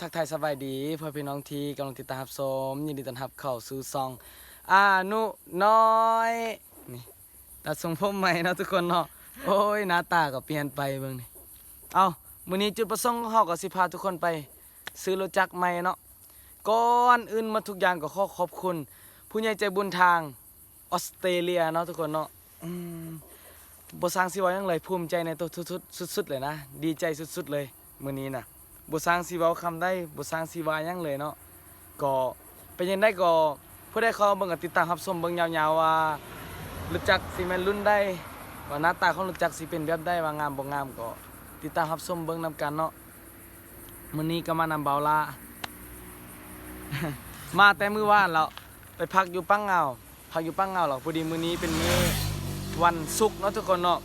ทักทายสบายดีเพื่อนพี่น้องที่กำลังติดตามชมยินดีต้อนรับเข้าสู่ซองอานุน้อยนี่ตัดทรงผมใหม่เนาะทุกคนเนาะโอ้ยหน้าตาก็เปลี่ยนไปเบิ่งนี่เอามื้อนี้จุดประสงค์ของเฮาก็สิพาทุกคนไป ซื้อรถจักรใหม่เนาะก่อนอื่นมาทุกอย่างก็ขอขอบคุณ ผู้ใหญ่ใจบุญทางออสเตรเลียเนาะทุกคนเนาะอืมบ่สร้างสิว่าหยังเลยภูมิใจในตัวทุดๆสุดๆเลยนะ ดีใจสุดๆเลยมื้อนี้น่ะ บ่สร้างสีเว้าคำได้บ่สร้างสีวายังเลยเนาะก็เป็นยังได้ก็ผู้ใดเขาเบิ่งกติดตามรับชมเบิ่งยาวๆว่ารู้จักสิแมนรุ่นได้ว่าหน้าตาของรู้จักสิเป็นแบบใดว่างามบ่งามก็ติดตามรับชมเบิ่งนํกันเนาะมื้อนี้ก็มานำเบาลามาแต่มื้อว่านแล้วไปพักอยู่ปังเงาพักอยู่ปังเงาแล้วพอดีมื้อนี้เป็นมื้อวันศุกร์เนาะทุกคนเนาะ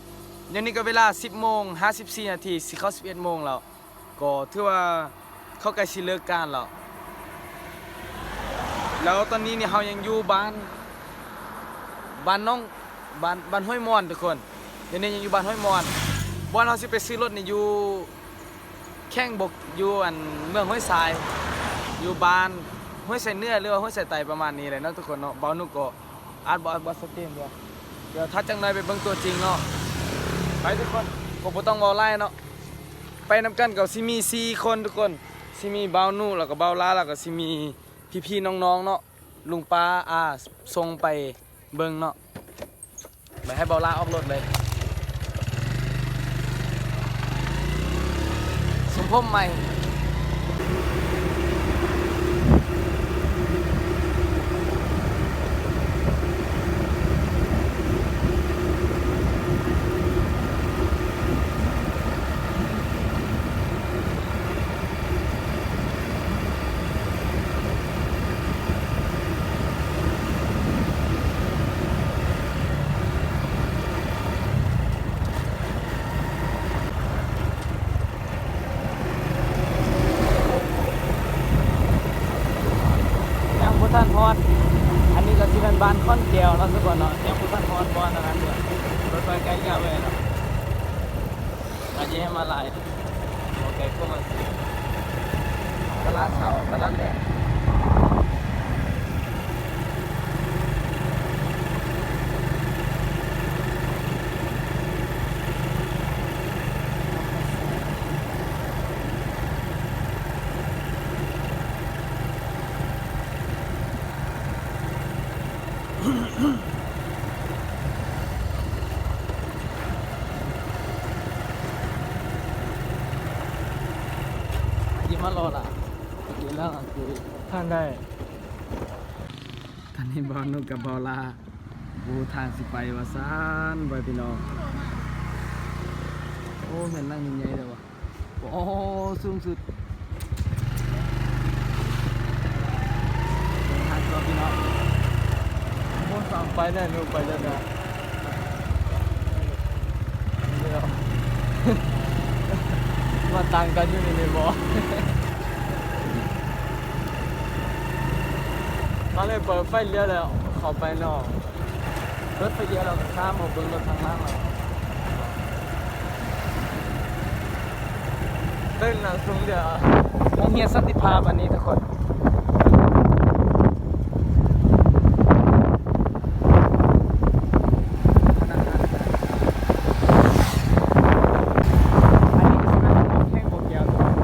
เดี๋ยวนี้ก็เวลา 10โมง54นาทีสิเข้า11โมงแล้ว ก็ถือว่าเขาใกล้สิเลิกการแล้วแล้วตอนนี้เนี่ยเรายังอยู่บ้านบ้านน้องบ้านบ้านห้วยมอนทุกคนเดี๋ยวนี้ยังอยู่บ้านห้วยมอนบ้านเราสิไปซื้อรถเนี่ยอยู่แข้งบกอยู่อันเมืองห้วยทราย อยู่บ้านห้วยใส่เนื้อหรือว่าห้วยใส่ไตประมาณนี้เลยเนาะทุกคนเนาะบ้านนุกก็อาร์ตบอสบอสเตมเดียวเดี๋ยวถ้าจังไดไปเบิ่งตัวจริงเนาะไปทุกคนผมต้องเว้าไล่เนาะ ไปนำกันกับซิมีสี่คนทุกคนซิมีเบาหนู่แล้วก็บ่าล้าแล้วก็ซิมีพี่ๆน้องๆเนาะลุงป้าอาส่งไปเบิ่งเนาะไปให้เบาล้าออกรถเลย สมพมใหม่ ทธันพรอันนี้ก็สิเป็นบ้านค่อนแก้วเราะทุกคนเนาะยังพุทธันพรบ่อนนั้นเนี่ยรถไฟไกลยาวเลยเนาะอาจจะให้มาหลายโอเคก็มาสิตลาดเช้าตลาดแดด ยิ้มมารอล่ะกินแล้วอะคือท่านได้ ตอนนี้บอลนุกกับบอลลาบูทางสิไปวาซานบอยพี่น้อง โอ้เหม็นนั่งใหญ่ๆเลยวะโอ้สูงสุดทางตัวพี่น้อง โมสั่งไปได้นูไปจะได้เดี๋ยวมาต่างกันอยู่ในี่เลยบอมาเลยเปิดไฟเลี้ยวแล้วเข้าไปนอกรถไปเยอะเราข้ามมาบิ้งรถทางล่างเราเต้นหนังสูงเดี๋ยวโรงเรียสติภาพอันนี้ทุกคนนี้คือมันของแข้งบกยาวทุกคน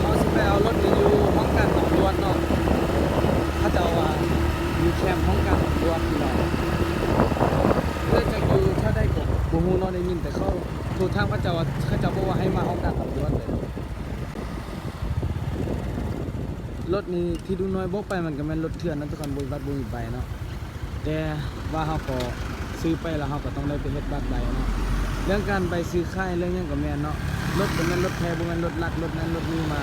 เขาสิไปเอารถไปอยู่ห้องการหนองดวนเนาะเขาจะเอาว่าอยู่แคมป์ห้องการหนองดวนพี่น้องเพื่อจะอยู่ถ้าได้กบบูฮูเนอนได้ยินแต่เขา ถูกทางพระเจ้าข้าเจ้าบอกว่าให้มาห้องการหนองดวเลยรถนี้ที่ดูน้อยบกไปมันก็แม่นรถเถื่อนนะทุกคนบุญบัดบุยไปเนาะแต่ว่าเฮาก็ซื้อไปแล้วเฮาก็ต้องได้ไปเฮ็ดบัตรใบเนาะเรื่องการไปซื้อค่ายเรื่องยังกับแม่นเนาะรถเป็นแม่นรถแพรบ่แม่นรถลักรถนั้นรถนี้มา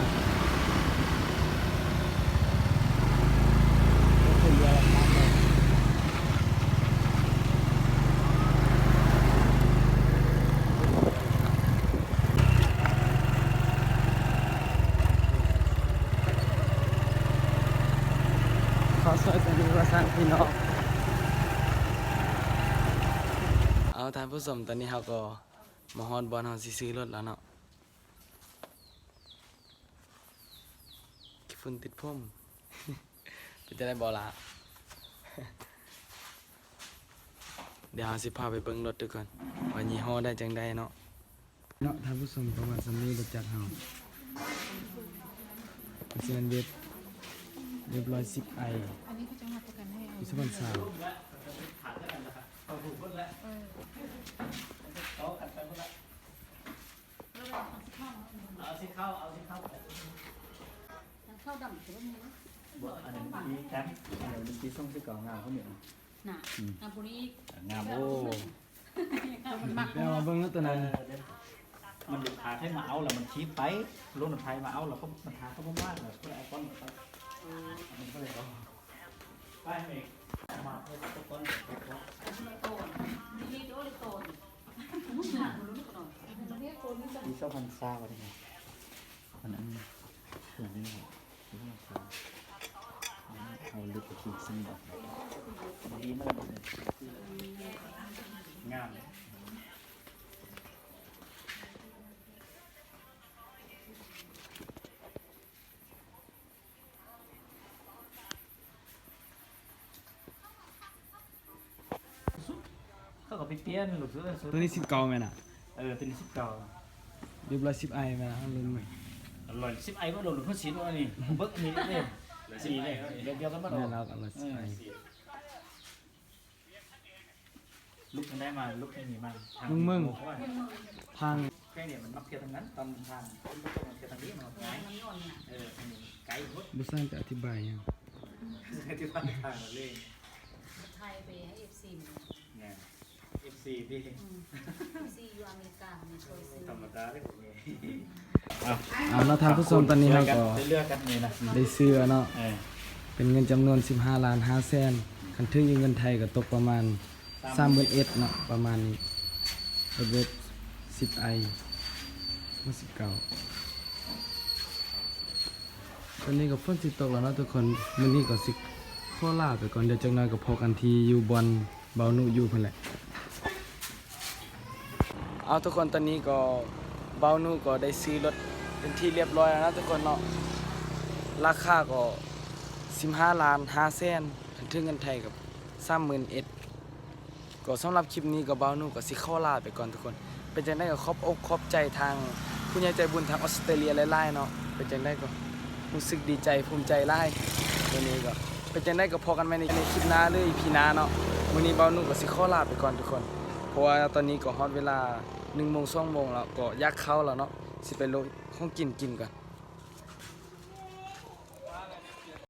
ขอส วัสดีประสานพี่น้องเอาท่านผู้ชมตอนนี้เราก็มาฮอดบอลเฮาสิซื้อรถแล้วเนาะฝุ่นติดผมเป็นจะได้บอละเดี๋ยวเราสิพาไปเบิ่งรถดูก่อนว่ายี่ห้อได้จังใดเนาะเนาะท่านผู้ชมประมาณสำนี้รถจักรเฮาเซียนเว็บเรียบร้อย10ไอ อันนี้เขาจะมาประกันให้เอาพิศวรรณสาเข้าดำตัวนี้อันนี้แคมป์อันนี้มีส่งที่เก่างานเขาเนี่ยน่ะงานพวกนี้งามโอ้มักเดี๋ยวมาเบิ่งรถตัวนั้นมันหลุดทางให้มาเอาแล้วมันชี้ไปลงหนุนไทยมาเอาแล้วก็มันทางก็บ่มากเลยก็เลยเอาก้อนมันก็เลยเอา นี่ชอบพันเรียกโตนนี่จะมีเจ้าพันซาอะไรเงี้ยอันนั้นส่วนนี้ครับที่มันซาเอาลึกไปกินซึ่งแบบดีมากเลยงามเขาก็ไปเปลี่ยนหลุดซื้อซื้อตัวนี้10เก่าแม่น่ะเออตัวนี้สิบเก้าเรียบร้อย10ไอแม่น่ะเอาลืมไปอร่อยสิบไอ้ว่าโดนหลุดเขาสีนวนี่เบิกนี่เลยสีเลยเดียวเดียวกันมาดอแม่กเราก็ร้อย10ไอลุกมันได้มาลุกให้มีมันทางแค่เนี่ยมันมักเทียทางนั้นตอนทางคุณก็ต้องมาเทียทางนี้มันไกลมันย่อนน่ะเออทางนี้ไกลหมดบ่สร้างจะอธิบายหยังที่ทางทางเลยไทยไปให้เอฟซีมัน เนี่ย FC ที่เอฟซีอยู่อเมริกาเนี่ยช่วยซื้อธรรมดาได้ผมเองเอาแล้วท่านผู้ชมตอนนี้เราก็ เลือกกันนี่นะได้ซื้อเนาะ เออเป็นเงินจำนวน 15 ล้าน5แสนคันถึงอยู่เงินไทยก็ตกประมาณ31,000เนาะประมาณนี้รถเว็บ10ไอมา19ตอนนี้ก็ฝนสิตกแล้วเนาะทุกคนมื้อนี้ก็สิขอลาไปก่อนเดี๋ยวจักหน่อยก็พอกันที่อยู่บอนเบานุอยู่เพิ่นแหละ เอาทุกคนตอนนี้ก็เบานูก็ได้ซื้อรถเป็นที่เรียบร้อยแล้วนะทุกคนเนาะราคาก็ 15 ล้าน5แสนถึงเงินไทยกับ30,000เอ็ดก็สำหรับคลิปนี้ก็เบานูก็สิเข้าลาไปก่อนทุกคน เป็นจังได๋ก็ขอบอกขอบใจทางผู้ใหญ่ใจบุญทางออสเตรเลียหลายๆเนาะเป็นจังได๋ก็รู้สึกดีใจภูมิใจหลายวันนี้ก็เป็นจังได๋ก็พอกันใหมในคลิปหน้าเลย EP หน้าเนาะมื้อนี้เบานูก็สิเข้าลาไปก่อนทุกคน เพราะว่าตอนนี้ก็ฮอตเวลา1โมง2โมงแล้วก็อยากเข้าแล้วเนาะสิไปโลของกินกินก่อน